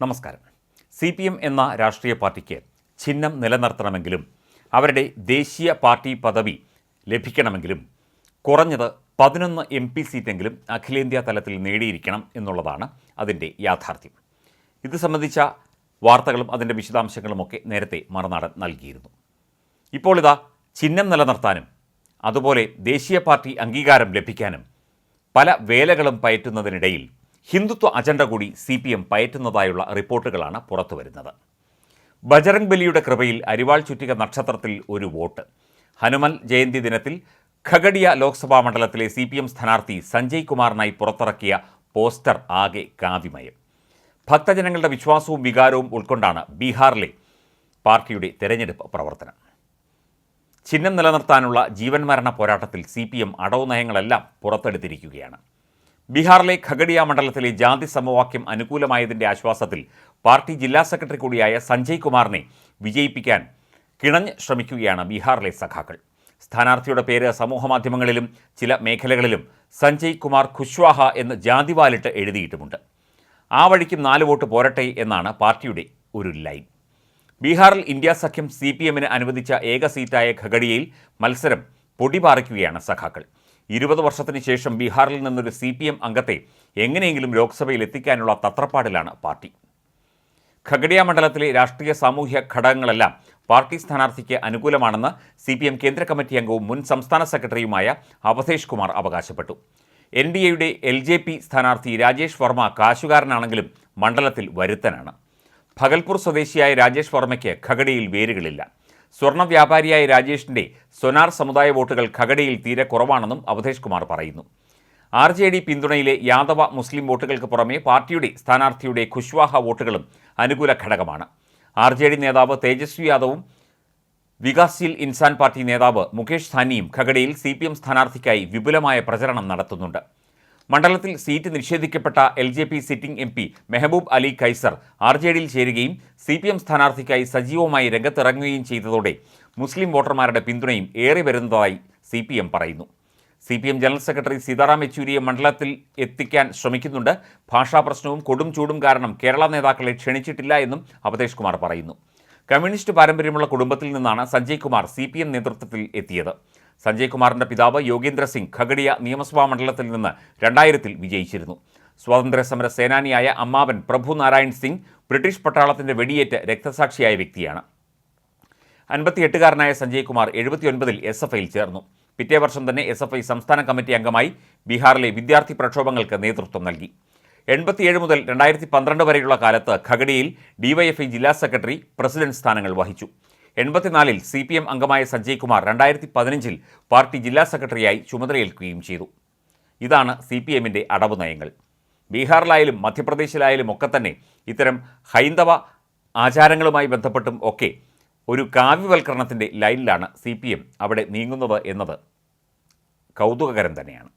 നമസ്കാരം. C P M എന്ന രാഷ്ട്രീയ പാർട്ടിക്ക് ചിഹ്നം നിലനിർത്തണമെങ്കിലും അവരുടെ ദേശീയ പാർട്ടി പദവി ലഭിക്കണമെങ്കിലും കുറഞ്ഞത് പതിനൊന്ന് എം പി സീറ്റെങ്കിലും അഖിലേന്ത്യാ തലത്തിൽ നേടിയിരിക്കണം എന്നുള്ളതാണ് അതിന്റെ യാഥാർത്ഥ്യം. ഇത് സംബന്ധിച്ച വാർത്തകളും അതിന്റെ വിശദാംശങ്ങളുമൊക്കെ നേരത്തെ മറുനാടൻ നൽകിയിരുന്നു. ഇപ്പോൾ ഇതാ ചിഹ്നം നിലനിർത്താനും അതുപോലെ ദേശീയ പാർട്ടി അംഗീകാരം ലഭിക്കാനും പല വേലകളും പയറ്റുന്നതിനിടയിൽ ഹിന്ദുത്വ അജണ്ട കൂടി സി പി എം പയറ്റുന്നതായുള്ള റിപ്പോർട്ടുകളാണ് പുറത്തുവരുന്നത്. ബജറംഗ് ബലിയുടെ കൃപയിൽ അരിവാൾ ചുറ്റിക നക്ഷത്രത്തിൽ ഒരു വോട്ട്. ഹനുമൽ ജയന്തി ദിനത്തിൽ ഖഗഡിയ ലോക്സഭാ മണ്ഡലത്തിലെ സി പി എം സ്ഥാനാർത്ഥി സഞ്ജയ് കുമാറിനായി പുറത്തിറക്കിയ പോസ്റ്റർ ആകെ കാവ്യമയം. ഭക്തജനങ്ങളുടെ വിശ്വാസവും വികാരവും ഉൾക്കൊണ്ടാണ് ബീഹാറിലെ പാർട്ടിയുടെ തെരഞ്ഞെടുപ്പ് പ്രവർത്തനം. ചിഹ്നം നിലനിർത്താനുള്ള ജീവൻ മരണ പോരാട്ടത്തിൽ സി പി എം അടവ് നയങ്ങളെല്ലാം പുറത്തെടുത്തിരിക്കുകയാണ്. ബീഹാറിലെ ഖഗഡിയ മണ്ഡലത്തിലെ ജാതി സമവാക്യം അനുകൂലമായതിന്റെ ആശ്വാസത്തിൽ പാർട്ടി ജില്ലാ സെക്രട്ടറി കൂടിയായ സഞ്ജയ് കുമാറിനെ വിജയിപ്പിക്കാൻ കിണഞ്ഞ് ശ്രമിക്കുകയാണ് ബീഹാറിലെ സഖാക്കൾ. സ്ഥാനാർത്ഥിയുടെ പേര് സമൂഹമാധ്യമങ്ങളിലും ചില മേഖലകളിലും സഞ്ജയ് കുമാർ ഖുശ്വാഹ എന്ന് ജാതിവാലിട്ട് എഴുതിയിട്ടുമുണ്ട്. ആ വഴിക്കും നാല് വോട്ട് പോരട്ടെ എന്നാണ് പാർട്ടിയുടെ ഒരു ലൈൻ. ബീഹാറിൽ ഇന്ത്യ സഖ്യം സി പി എമ്മിന് അനുവദിച്ച ഏക സീറ്റായ ഖഗഡിയയിൽ മത്സരം പൊടിപാറിക്കുകയാണ് സഖാക്കൾ. ഇരുപത് വർഷത്തിന് ശേഷം ബീഹാറിൽ നിന്നൊരു സി പി എം അംഗത്തെ എങ്ങനെയെങ്കിലും ലോക്സഭയിൽ എത്തിക്കാനുള്ള തത്രപ്പാടിലാണ് പാർട്ടി. ഖഗഡിയ മണ്ഡലത്തിലെ രാഷ്ട്രീയ സാമൂഹ്യ ഘടകങ്ങളെല്ലാം പാർട്ടി സ്ഥാനാർത്ഥിക്ക് അനുകൂലമാണെന്ന് സി പി എം കേന്ദ്ര കമ്മിറ്റി അംഗവും മുൻ സംസ്ഥാന സെക്രട്ടറിയുമായ അവധേഷ് കുമാർ അവകാശപ്പെട്ടു. എൻ ഡി എയുടെ എൽ ജെ പി സ്ഥാനാർത്ഥി രാജേഷ് വർമ്മ കാശുകാരനാണെങ്കിലും മണ്ഡലത്തിൽ വരുത്തനാണ്. ഭഗൽപൂർ സ്വദേശിയായ രാജേഷ് വർമ്മയ്ക്ക് ഖഗഡിയിൽ വേരുകളില്ല. സ്വർണ വ്യാപാരിയായ രാജേഷിന്റെ സൊനാർ സമുദായ വോട്ടുകൾ ഖഗഡിയിൽ തീരെ കുറവാണെന്നും അവധേഷ് കുമാർ പറയുന്നു. ആർ ജെ ഡി പിന്തുണയിലെ യാദവ മുസ്ലിം വോട്ടുകൾക്ക് പുറമെ പാർട്ടിയുടെ സ്ഥാനാർത്ഥിയുടെ ഖുശ്വാഹ വോട്ടുകളും അനുകൂല ഘടകമാണ്. ആർ ജെ ഡി നേതാവ് തേജസ്വി യാദവും വികാസ്ശീൽ ഇൻസാൻ പാർട്ടി നേതാവ് മുകേഷ് സാനിയും ഖഗഡിയിൽ സി പി എം സ്ഥാനാർത്ഥിക്കായി വിപുലമായ പ്രചരണം നടത്തുന്നുണ്ട്. മണ്ഡലത്തിൽ seat നിഷേധിക്കപ്പെട്ട L J P sitting M P Mehboob Ali Qaiser R J ഡിയിൽ ചേരുകയും സി പി എം സ്ഥാനാർത്ഥിക്കായി സജീവമായി രംഗത്തിറങ്ങുകയും ചെയ്തതോടെ മുസ്ലിം വോട്ടർമാരുടെ പിന്തുണയും ഏറി വരുന്നതായി സി പി എം പറയുന്നു. C P M general secretary Sitaram യെച്ചൂരിയെ മണ്ഡലത്തിൽ എത്തിക്കാൻ ശ്രമിക്കുന്നുണ്ട്. ഭാഷാ പ്രശ്നവും കൊടും ചൂടും കാരണം കേരള നേതാക്കളെ ക്ഷണിച്ചിട്ടില്ല എന്നും അവതേഷ് കുമാർ പറയുന്നു. കമ്മ്യൂണിസ്റ്റ് പാരമ്പര്യമുള്ള കുടുംബത്തിൽ നിന്നാണ് Sanjay Kumar C P M നേതൃത്വത്തിൽ എത്തിയത്. സഞ്ജയ് കുമാറിന്റെ പിതാവ് യോഗേന്ദ്ര സിംഗ് ഖഗഡിയ നിയമസഭാ മണ്ഡലത്തിൽ നിന്ന് രണ്ടായിരത്തിൽ വിജയിച്ചിരുന്നു. സ്വാതന്ത്ര്യ സമര സേനാനിയായ അമ്മാവൻ പ്രഭു നാരായൺ സിംഗ് ബ്രിട്ടീഷ് പട്ടാളത്തിന്റെ വെടിയേറ്റ് രക്തസാക്ഷിയായ വ്യക്തിയാണ്. അൻപത്തിയെട്ടുകാരനായ സഞ്ജയ് കുമാർ എഴുപത്തിയൊൻപതിൽ എസ് എഫ് ഐയിൽ ചേർന്നു. പിറ്റേ വർഷം തന്നെ എസ് എഫ് ഐ സംസ്ഥാന കമ്മിറ്റി അംഗമായി ബീഹാറിലെ വിദ്യാർത്ഥി പ്രക്ഷോഭങ്ങൾക്ക് നേതൃത്വം നൽകി. എൺപത്തിയേഴ് മുതൽ രണ്ടായിരത്തി പന്ത്രണ്ട് വരെയുള്ള കാലത്ത് ഖഗഡിയിൽ ഡിവൈഎഫ്ഐ ജില്ലാ സെക്രട്ടറി പ്രസിഡന്റ് സ്ഥാനങ്ങൾ വഹിച്ചു. എൺപത്തിനാലിൽ സി പി എം അംഗമായ സഞ്ജയ് കുമാർ രണ്ടായിരത്തി പതിനഞ്ചിൽ പാർട്ടി ജില്ലാ സെക്രട്ടറിയായി ചുമതലയേൽക്കുകയും ചെയ്തു. ഇതാണ് സി പി എമ്മിന്റെ അടവ് നയങ്ങൾ. ബീഹാറിലായാലും മധ്യപ്രദേശിലായാലും ഒക്കെ തന്നെ ഇത്തരം ഹൈന്ദവ ആചാരങ്ങളുമായി ബന്ധപ്പെട്ടും ഒക്കെ ഒരു കാവ്യവൽക്കരണത്തിന്റെ ലൈനിലാണ് സി പി എം അവിടെ നീങ്ങുന്നത് എന്നത് കൗതുകകരം തന്നെയാണ്.